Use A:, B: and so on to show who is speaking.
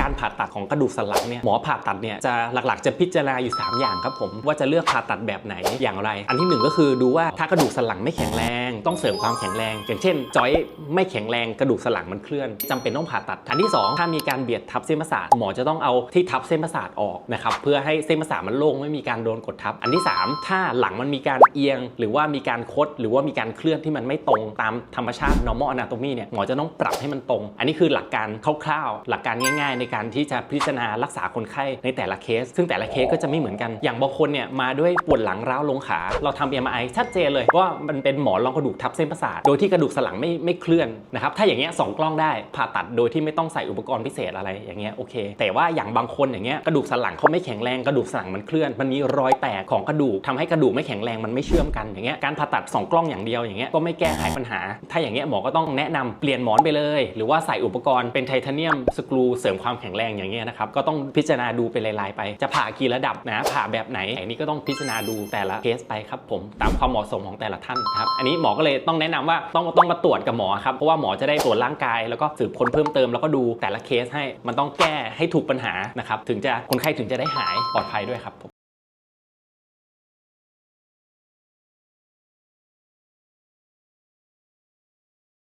A: การผ่าตัดของกระดูกสันหลังเนี่ยหมอผ่าตัดเนี่ยจะหลักๆ จะพิจารณาอยู่ 3 อย่างครับผมว่าจะเลือกผ่าตัดแบบไหนอย่างไร อันที่หนึ่งก็คือดูว่าถ้ากระดูกสันหลังไม่แข็งแรง ต้องเสริมความแข็งแรง อย่างเช่นจอยไม่แข็งแรงกระดูกสันหลังมันเคลื่อนจำเป็นต้องผ่าตัด อันที่สองถ้ามีการเบียดทับเส้นประสาทหมอจะต้องเอาที่ทับเส้นประสาทออกนะครับเพื่อให้เส้นประสาทมันโล่งไม่มีการโดนกดทับ อันที่สามถ้าหลังมันมีการเอียง หรือว่ามีการคดหรือว่ามีการเคลื่อนที่มันไม่ตรงตามธรรมชาติ normal anatomy เนี่ยหมอจะต้องปรับให้มันตรง อันนี้คือหลักการคร่าวๆหลักการง่ายในการที่จะพิจารณารักษาคนไข้ในแต่ละเคส ซึ่งแต่ละเคสก็จะไม่เหมือนกัน อย่างบางคนเนี่ยมาด้วยปวดหลังร้าวลงขา เราทำ MRI ชัดเจนเลยว่ามันเป็นหมอนรองกระดูกทับเส้นประสาท โดยที่กระดูกสันหลังไม่ไม่เคลื่อนนะครับ ถ้าอย่างเงี้ยสองกล้องได้ผ่าตัดโดยที่ไม่ต้องใส่อุปกรณ์พิเศษอะไรอย่างเงี้ยโอเค แต่ว่าอย่างบางคนอย่างเงี้ยกระดูกสันหลังเขาไม่แข็งแรงกระดูกสันหลังมันเคลื่อน มันมีรอยแตกของกระดูกทำให้กระดูกไม่แข็งแรงมันไม่เชื่อมกันอย่างเงี้ยการผ่าตัดสองกล้องอย่างเดียวอย่างเงี้ยก็ไม่แก้ไขปัญหา ถ้าอย่างเงี้ยหมอก็ต้องแนะนำเปลี่ยนหมอนไปเลย หรือว่าใส่อุปกรณ์เป็นไทเทเนียมสกรูเสริมความแข็งแรงอย่างเงี้ยนะครับก็ต้องพิจารณาดูเป็นรายๆไป จะผ่ากี่ระดับนะผ่าแบบไหนอันนี้ก็ต้องพิจารณาดูแต่ละเคสไปครับผมตามความเหมาะสมของแต่ละท่านครับอันนี้หมอก็เลยต้องแนะนำว่าต้องต้องมาตรวจกับหมอครับเพราะว่าหมอจะได้ตรวจร่างกายแล้วก็สืบค้นเพิ่มเติมแล้วก็ดูแต่ละเคสให้มันต้องแก้ให้ถูกปัญหานะครับถึงจะคนไข้ถึงจะได้หายปลอดภัยด้วยครับ